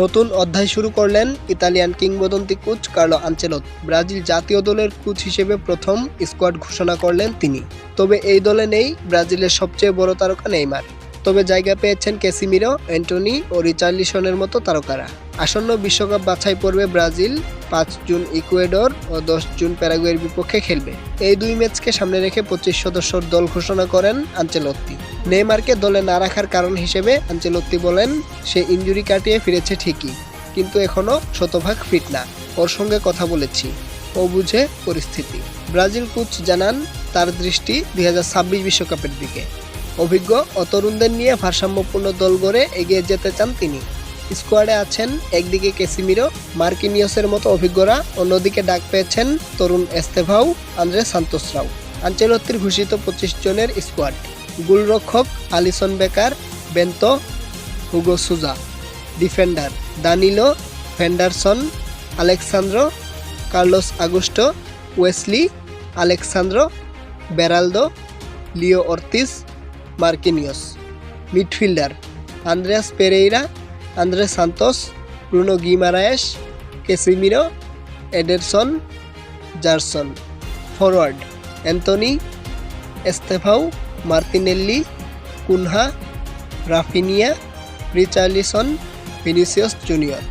নতুন অধ্যায় শুরু করলেন ইতালিয়ান কিংবদন্তি কোচ কার্লো আঞ্চেলত ব্রাজিল জাতীয় দলের কোচ হিসেবে প্রথম স্কোয়াড ঘোষণা করলেন তিনি। তবে এই দলে নেই ব্রাজিলের সবচেয়ে বড় তারকা নেইমার। তবে জায়গা পেয়েছেন ক্যাসিমিরো, অ্যান্টনি ও রিচার্লিসনের মতো তারকারা। আসন্ন বিশ্বকাপ বাছাই পর্বে ব্রাজিল পাঁচ জুন ইকুয়েডর ও দশ জুন প্যারাগুয়ের বিপক্ষে খেলবে। এই দুই ম্যাচকে সামনে রেখে পঁচিশ সদস্যর দল ঘোষণা করেন আঞ্চেলত্তি নেইমারকে দলে না রাখার কারণ হিসেবে আঞ্চেলত্তি বলেন, সে ইঞ্জুরি কাটিয়ে ফিরেছে ঠিকই, কিন্তু এখনও শতভাগ ফিট না। ওর সঙ্গে কথা বলেছি, ও বুঝে পরিস্থিতি। ব্রাজিল কোচ জানান, তার দৃষ্টি দুই বিশ্বকাপের দিকে। অভিজ্ঞ ও তরুণদের নিয়ে ভারসাম্যপূর্ণ দল গড়ে এগিয়ে যেতে চান তিনি। স্কোয়াডে আছেন একদিকে কেসিমিরো, মার্কিনিয়সের মতো অভিজ্ঞরা, অন্যদিকে ডাক পেয়েছেন তরুণ এস্তেভাও, আন্দ্রে সান্তোসরাও। আঞ্চলত্তির ঘোষিত পঁচিশ জনের স্কোয়াড। গোলরক্ষক Alisson Becker, Bento Hugo Souza. Defender Danilo ফেন্ডারসন Alexsandro Carlos Augusto, Wesley Alexsandro, Beraldo, Leo Ortiz, Marquinhos. Midfielder Andreas Pereira, Andre Santos, Bruno Guimaraes, Casemiro, Ederson, Gerson. Forward Antony Estevao Martinelli Cunha Raphinha Richarlison Vinicius Junior.